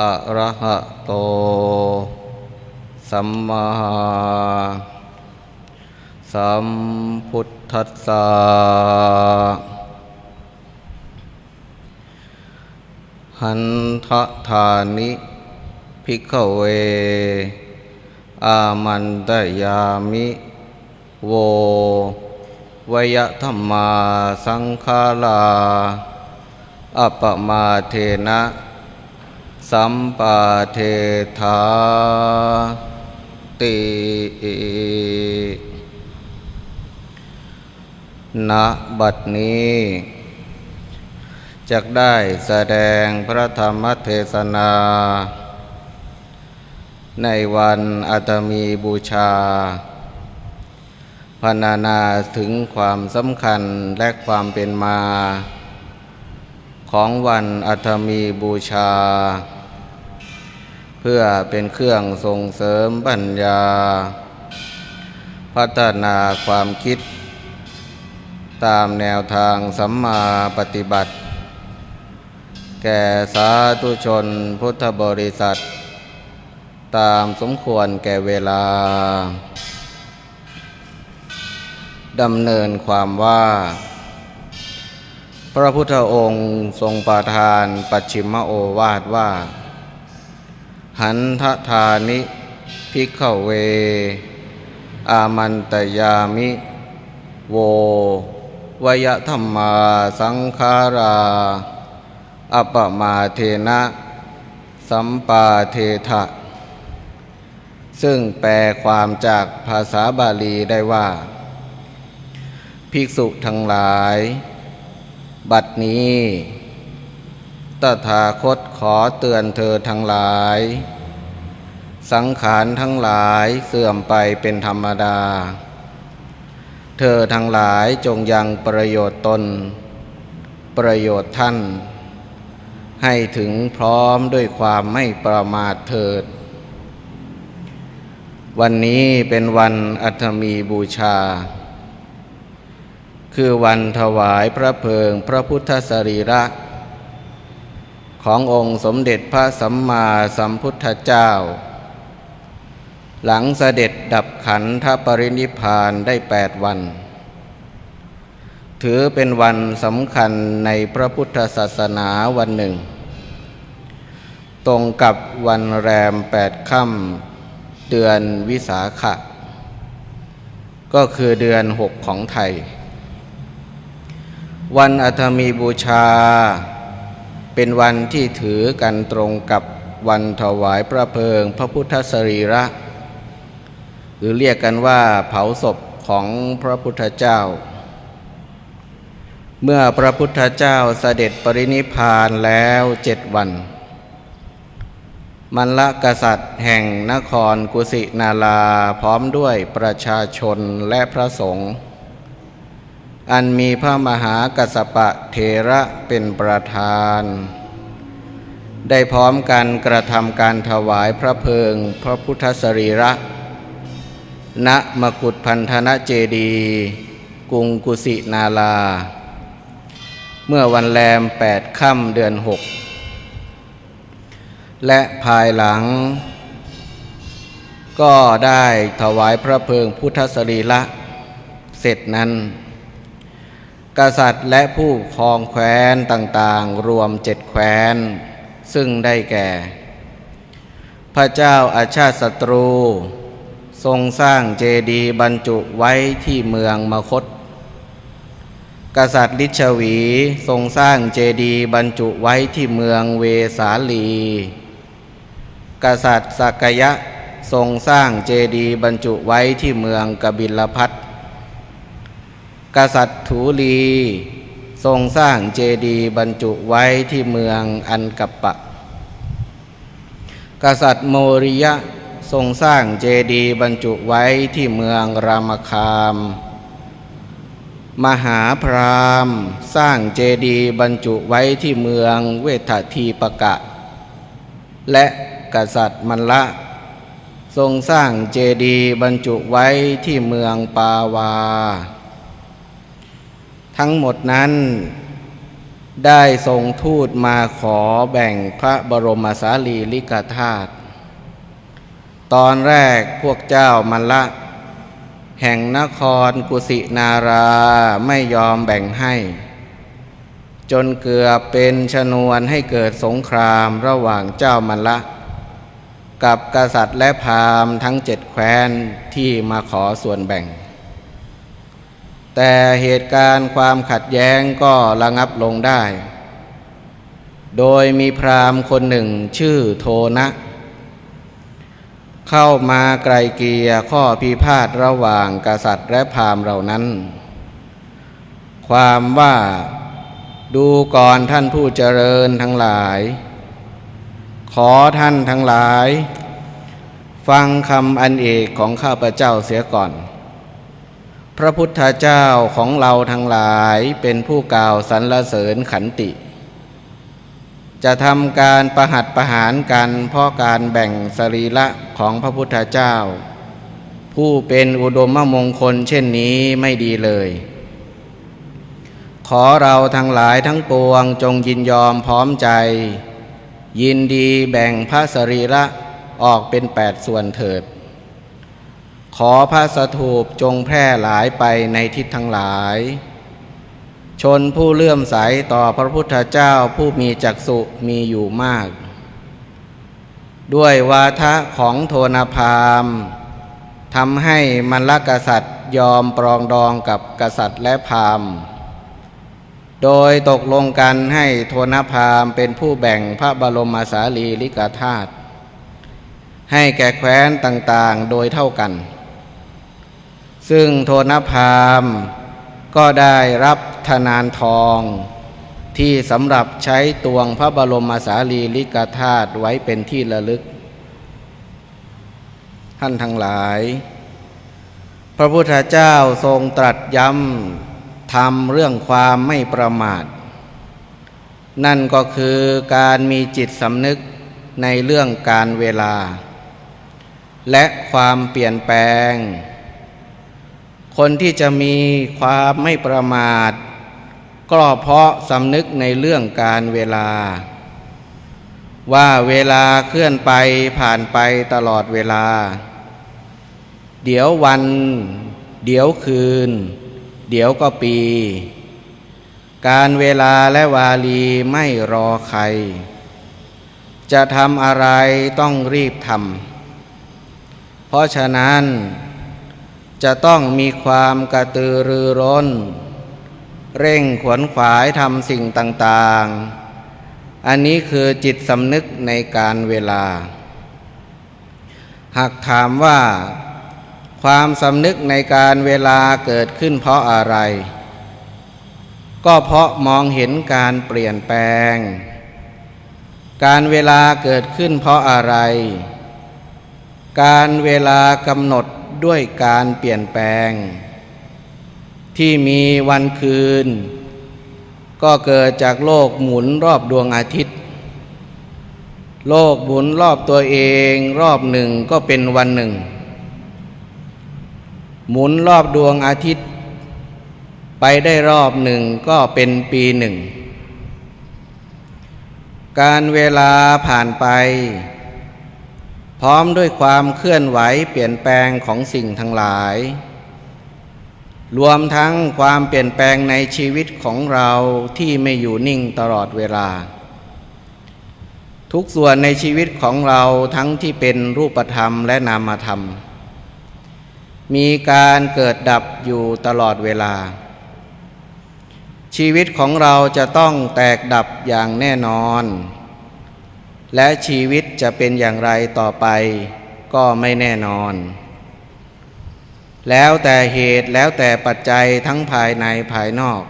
อะระหะโต สัมมาสัมพุทธัสสะหันทะธานิภิกขเว อามันตยามิ โววยธรรมาสังฆาลา อัปปมาเทนะ สัมปาเทธาติณบัดนี้จะได้แสดงพระธรรมเทศนา ในวันอัตมีบูชาพรรณนาถึงความสำคัญและความเป็นมา ของวันอัตมีบูชา เพื่อเป็นเครื่องส่งเสริมปัญญา พัฒนาความคิด ตามแนวทางสัมมาปฏิบัติ แก่สาธุชนพุทธบริษัท ตามสมควรแก่เวลา ดำเนินความว่า พระพุทธองค์ทรงประทานปัจฉิมโอวาทว่า หันทธานิพิกขเว อามันตยามิ โววยธรรมาสังขาราอัปมาเทนะ สัมปาเททะ ซึ่งแปลความจากภาษาบาลีได้ว่า ภิกษุทั้งหลาย บัดนี้ตถาคตขอเตือนเธอทั้งหลาย สังขารทั้งหลายเสื่อมไปเป็นธรรมดา เธอทั้งหลายจงยังประโยชน์ตน ประโยชน์ท่าน ให้ถึงพร้อมด้วยความไม่ประมาทเถิด วันนี้เป็นวันอัฐมีบูชา คือวันถวายพระเพลิงพระพุทธสรีระ ขององค์สมเด็จพระสัมมาสัมพุทธเจ้า หลังเสด็จดับขันธปรินิพพานได้แปดวัน ถือเป็นวันสำคัญในพระพุทธศาสนาวันหนึ่ง ตรงกับวันแรมแปดค่ำเดือนวิสาขะ ก็คือเดือนหกของไทย วันอัฐมีบูชา เป็นวันที่ถือกันตรงกับวันถวายพระเพลิงพระพุทธสรีระ หรือเรียกกันว่าเผาศพของพระพุทธเจ้า เมื่อพระพุทธเจ้าเสด็จปรินิพพานแล้วเจ็ดวัน มันละกษัตริย์แห่งนครกุสินาลาพร้อมด้วยประชาชนและพระสงฆ์ อันมีพระมหากัสปะเทระเป็นประธาน ได้พร้อมกันกระทำการถวายพระเพลิงพระพุทธสรีระ ณมกุฏพันธนเจดีกรุงกุสินาลา เมื่อวันแรมแปดค่ำเดือนหกและภายหลัง ก็ได้ถวายพระเพลิงพุทธสรีระ เสร็จนั้น กษัตริย์และผู้ครองแคว้นต่างๆ รวมเจ็ดแคว้น ซึ่งได้แก่ พระเจ้าอาชาติศัตรู ทรงสร้างเจดีย์บรรจุไว้ที่เมืองมคต กษัตริย์ลิชวีทรงสร้างเจดีย์บรรจุไว้ที่เมืองเวสาลี กษัตริย์สักยะทรงสร้างเจดีย์บรรจุไว้ที่เมืองกบิลพัท กษัตริย์ถูลี ทรงสร้างเจดีย์บรรจุไว้ที่เมืองอันกัปปะ กษัตริย์โมริยะทรงสร้างเจดีย์บรรจุไว้ที่เมืองรามคาม มหาพรามสร้างเจดีย์บรรจุไว้ที่เมืองเวททีปกะ และกษัตริย์มันละ ทรงสร้างเจดีย์บรรจุไว้ที่เมืองปาวา ทั้งหมดนั้น ได้ทรงทูตมาขอแบ่งพระบรมสารีริกธาตุตอนแรกพวกเจ้ามันละ แห่งนครกุสินาราไม่ยอมแบ่งให้ จนเกือบเป็นชนวนให้เกิดสงครามระหว่างเจ้ามันละ กับกษัตริย์และพราหมณ์ทั้งเจ็ดแคว้นที่มาขอส่วนแบ่ง แต่เหตุการณ์ความขัดแย้งก็ระงับลงได้ โดยมีพราหมณ์คนหนึ่งชื่อโทนะ เข้ามาไกลเกลียข้อพิพาทระหว่างกษัตริย์และพราหมณ์เหล่านั้น ความว่าดูก่อนท่านผู้เจริญทั้งหลาย ขอท่านทั้งหลาย ฟังคำอันเอกของข้าพเจ้าเสียก่อน พระพุทธเจ้าของเราทั้งหลายเป็นผู้กล่าวสรรเสริญขันติ จะทำการประหัตประหารกันเพราะการแบ่งสรีระของพระพุทธเจ้า ผู้เป็นอุดมมงคลเช่นนี้ไม่ดีเลย ขอเราทั้งหลายทั้งปวงจงยินยอมพร้อมใจ ยินดีแบ่งพระสรีระออกเป็นแปดส่วนเถิด ขอพระสถูปจงแพร่หลายไปในทิศทั้งหลาย ชนผู้เลื่อมใสต่อพระพุทธเจ้าผู้มีจักษุมีอยู่มาก ด้วยวาทะของโทนพามทำให้มันละกษัตริย์ยอมปรองดองกับกษัตริย์และพามโดยตกลงกันให้โทนพามเป็นผู้แบ่งพระบรมสารีริกธาตุให้แก่แคว้นต่างๆโดยเท่ากัน ซึ่งโทนพามก็ได้รับธนานทอง ที่สำหรับใช้ตวงพระบรมสารีริกธาตุไว้เป็นที่ระลึก ท่านทั้งหลาย พระพุทธเจ้าทรงตรัสย้ำทำเรื่องความไม่ประมาท นั่นก็คือการมีจิตสำนึกในเรื่องการเวลา และความเปลี่ยนแปลง คนที่จะมีความไม่ประมาท ก็เพราะสำนึกในเรื่องการเวลา ว่าเวลาเคลื่อนไปผ่านไปตลอดเวลา เดี๋ยววัน เดี๋ยวคืน เดี๋ยวก็ปี การเวลาและวาลีไม่รอใคร จะทำอะไรต้องรีบทำเพราะฉะนั้น จะต้องมีความกระตือรือร้น เร่งขวนขวายทำสิ่งต่างๆ อันนี้คือจิตสำนึกในการเวลา หากถามว่า ความสำนึกในการเวลาเกิดขึ้นเพราะอะไร ก็เพราะมองเห็นการเปลี่ยนแปลง การเวลาเกิดขึ้นเพราะอะไร การเวลากำหนดด้วยการเปลี่ยนแปลง ที่มีวันคืน ก็เกิดจากโลกหมุนรอบดวงอาทิตย์ โลกหมุนรอบตัวเองรอบหนึ่งก็เป็นวันหนึ่ง หมุนรอบดวงอาทิตย์ ไปได้รอบหนึ่งก็เป็นปีหนึ่ง การเวลาผ่านไป พร้อมด้วยความเคลื่อนไหวเปลี่ยนแปลงของสิ่งทั้งหลาย รวมทั้งความเปลี่ยนแปลงในชีวิตของเราที่ไม่อยู่นิ่งตลอดเวลา ทุกส่วนในชีวิตของเราทั้งที่เป็นรูปธรรมและนามธรรม มีการเกิดดับอยู่ตลอดเวลา ชีวิตของเราจะต้องแตกดับอย่างแน่นอน และชีวิตจะเป็นอย่างไรต่อไปก็ไม่แน่นอน แล้วแต่เหตุแล้วแต่ปัจจัยทั้งภายในภายนอก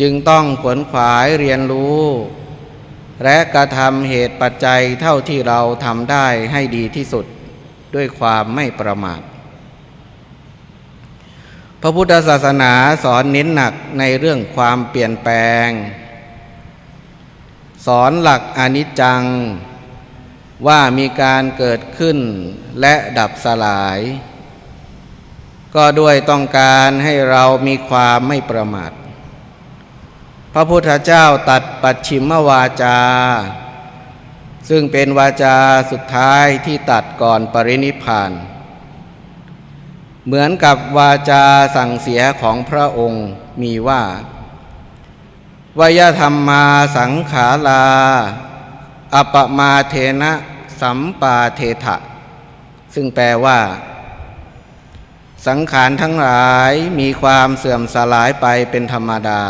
จึงต้องขวนขวายเรียนรู้ และกระทำเหตุปัจจัยเท่าที่เราทำได้ให้ดีที่สุดด้วยความไม่ประมาท พระพุทธศาสนาสอนเน้นหนักในเรื่องความเปลี่ยนแปลง สอนหลักอนิจจัง ว่ามีการเกิดขึ้นและดับสลาย ก็ด้วยต้องการให้เรามีความไม่ประมาท พระพุทธเจ้าตัดปัจฉิมวาจา ซึ่งเป็นวาจาสุดท้ายที่ตัดก่อนปรินิพพาน เหมือนกับวาจาสั่งเสียของพระองค์มีว่า วยธรรมมาสังขาลา อปมาเทนะสัมปาเทถะ ซึ่งแปลว่า สังขารทั้งหลายมีความเสื่อมสลายไปเป็นธรรมดา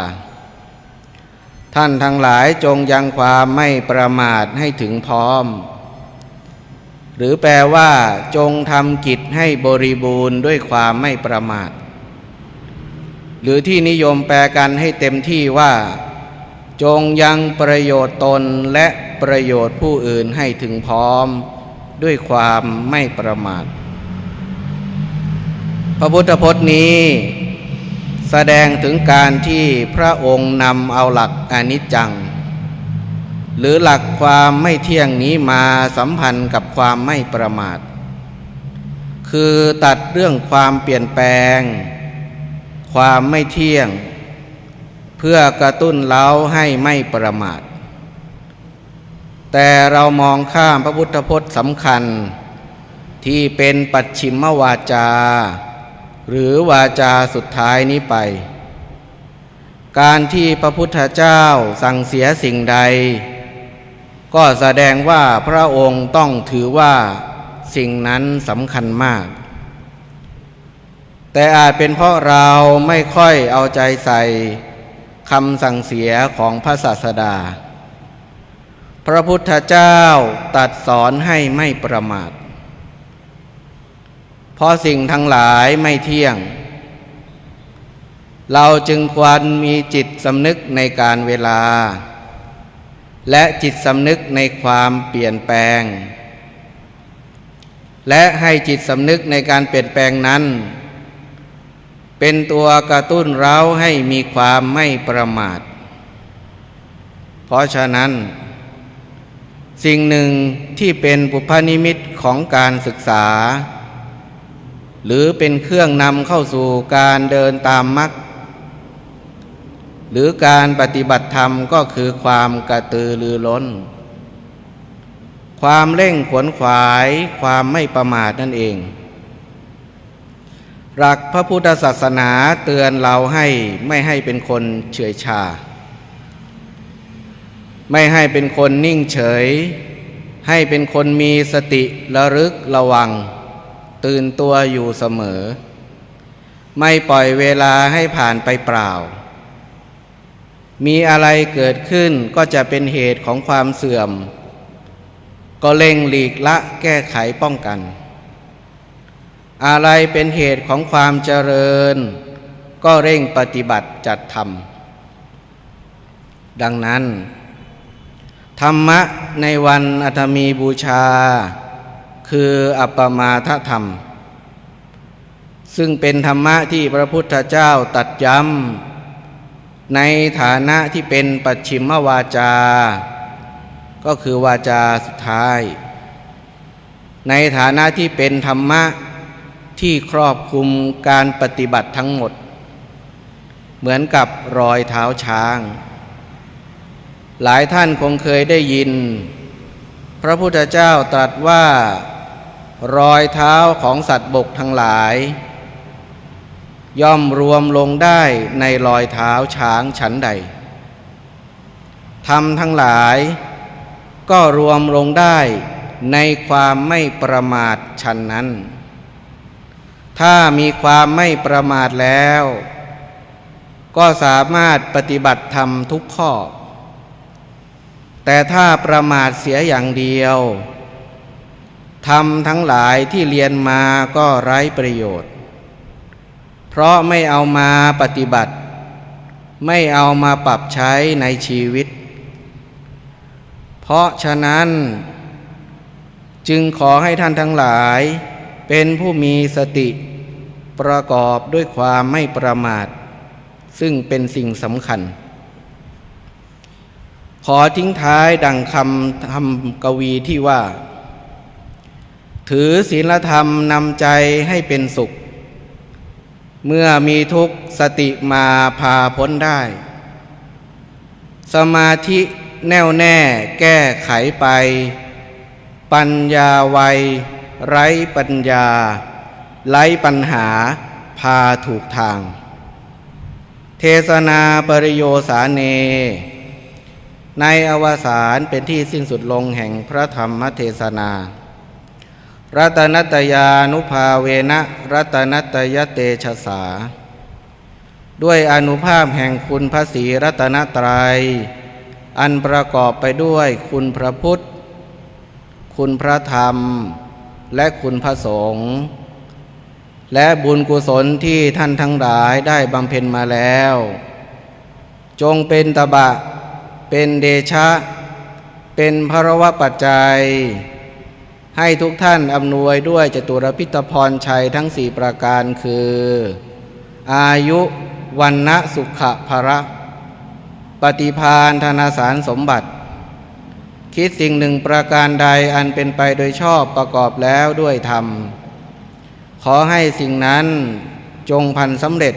ท่านทั้งหลายจงยังความไม่ประมาทให้ถึงพร้อม หรือแปลว่า จงทำกิจให้บริบูรณ์ด้วยความไม่ประมาทหรือที่นิยมแปลกันให้เต็มที่ว่า จงยังประโยชน์ตนและประโยชน์ผู้อื่นให้ถึงพร้อมด้วยความไม่ประมาท พระพุทธพจน์นี้ แสดงถึงการที่พระองค์นำเอาหลักอนิจจัง หรือหลักความไม่เที่ยงนี้มาสัมพันธ์กับความไม่ประมาท คือตัดเรื่องความเปลี่ยนแปลง ความไม่เที่ยง พื่อกระตุ้นเราให้ไม่ประมาท แต่เรามองข้ามพระพุทธพจน์สำคัญ ที่เป็นปัจฉิมวาจา หรือวาจาสุดท้ายนี้ไป การที่พระพุทธเจ้าสั่งเสียสิ่งใด ก็แสดงว่าพระองค์ต้องถือว่าสิ่งนั้นสำคัญมากแต่อาจเป็นเพราะเราไม่ค่อยเอาใจใส่ คำสั่งเสียของพระศาสดา พระพุทธเจ้าตัดสอนให้ไม่ประมาท เพราะสิ่งทั้งหลายไม่เที่ยง เราจึงควรมีจิตสำนึกในการเวลา และจิตสำนึกในความเปลี่ยนแปลง และให้จิตสำนึกในการเปลี่ยนแปลงนั้น เป็นตัวกระตุ้นเราให้มีความไม่ประมาท เพราะฉะนั้น สิ่งหนึ่งที่เป็นปุพนิมิตของการศึกษา หรือเป็นเครื่องนำเข้าสู่การเดินตามมรรคหรือการปฏิบัติธรรมก็คือความกระตือรือร้น ความเร่งขวนขวาย ความไม่ประมาทนั่นเอง หลักพระพุทธศาสนาเตือนเราให้ไม่ให้เป็นคนเฉยชา ไม่ให้เป็นคนนิ่งเฉย ให้เป็นคนมีสติระลึกระวัง ตื่นตัวอยู่เสมอ ไม่ปล่อยเวลาให้ผ่านไปเปล่า มีอะไรเกิดขึ้นก็จะเป็นเหตุของความเสื่อม ก็เร่งหลีกละแก้ไขป้องกัน อะไรเป็นเหตุของความเจริญ ก็เร่งปฏิบัติจัดทำดังนั้น ธรรมะในวันอัตมีบูชา คืออัปปมาทธรรม ซึ่งเป็นธรรมะที่พระพุทธเจ้าตัดย้ำในฐานะที่เป็นปัจฉิมวาจา ก็คือวาจาสุดท้าย ในฐานะที่เป็นธรรมะ ที่ครอบคลุมการปฏิบัติทั้งหมด เหมือนกับรอยเท้าช้าง หลายท่านคงเคยได้ยิน พระพุทธเจ้าตรัสว่า รอยเท้าของสัตว์บกทั้งหลาย ย่อมรวมลงได้ในรอยเท้าช้างฉันใดทำทั้งหลาย ก็รวมลงได้ในความไม่ประมาทฉันนั้น ถ้ามีความไม่ประมาทแล้ว ก็สามารถปฏิบัติธรรมทุกข้อ แต่ถ้าประมาทเสียอย่างเดียวทำทั้งหลายที่เรียนมาก็ไร้ประโยชน์ เพราะไม่เอามาปฏิบัติ ไม่เอามาปรับใช้ในชีวิต เพราะฉะนั้น จึงขอให้ท่านทั้งหลาย เป็นผู้มีสติประกอบด้วยความไม่ประมาท ซึ่งเป็นสิ่งสำคัญ ขอทิ้งท้ายดังคำทำกวีที่ว่า ถือศีลธรรมนำใจให้เป็นสุข เมื่อมีทุกข์สติมาพาพ้นได้ สมาธิแน่วแน่แก้ไขไป ปัญญาไว ไร้ปัญญา ไร้ปัญหา พาถูกทาง เทศนาปริโยสาเน ในอวสานเป็นที่สิ้นสุดลงแห่งพระธรรมเทศนา รัตนัตยานุภาเวนะรัตนัตยเตชะสา ด้วยอนุภาพแห่งคุณพระศรีรัตนตรัย อันประกอบไปด้วยคุณพระพุทธ คุณพระธรรม และคุณพระสงฆ์และบุญกุศลที่ท่านทั้งหลายได้บำเพ็ญมาแล้ว จงเป็นตบะ เป็นเดชะ เป็นพระวปัจจัย ให้ทุกท่านอำนวยด้วยจตุรพิตพรชัยทั้งสี่ประการคือ อายุวันนะสุขภระ ปฏิพานธนาสารสมบัติ คิดสิ่งหนึ่งประการใดอันเป็นไปโดยชอบประกอบแล้วด้วยธรรม ขอให้สิ่งนั้นจงพันสำเร็จ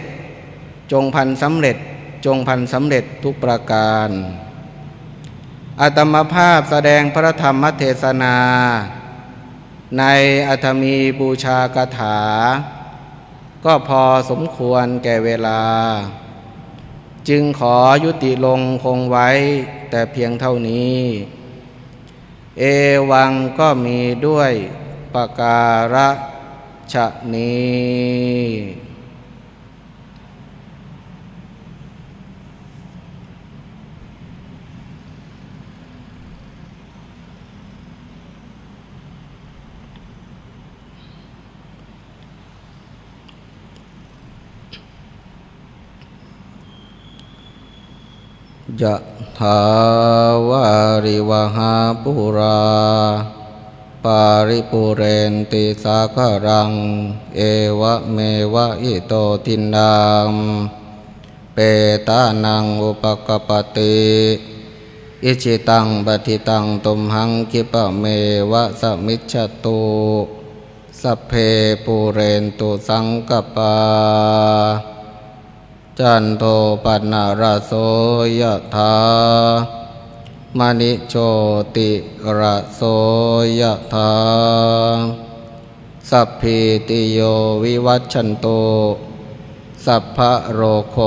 จงพันสำเร็จ จงพันสำเร็จทุกประการอาตมภาพแสดงพระธรรมเทศนา ในอัธมีบูชากถา ก็พอสมควรแก่เวลา จึงขอยุติลงคงไว้แต่เพียงเท่านี้ เอวังก็มีด้วยปาการะชะนียะ ถาวาริวหาปุรา ปาริปุเรนติสาคารัง เอวะเมวะอิโตทินังเปตานังอุปกปติอิจิตังปฏิตังตุมหังคิปะเมวะสมิจฉตุสัพเพปูเรนตุสังกปา จันโทปันนาราโสยธามณิโชติระโสยธาสัพพิติโยวิวัชชันโต สัพพะโรโค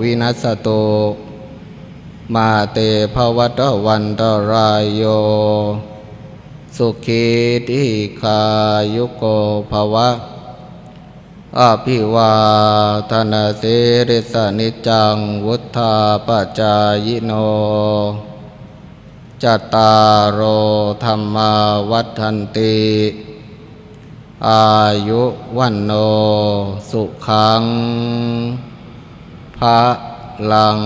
วินัสโต มาเตภวัตวันตรายโย สุขีติคายุโกภวะ อภิวาทนาสิริสนิจัง วุธาปจายโนจตารโอธรรมาวัฏันติ อายุวันโนสุขังพระลัง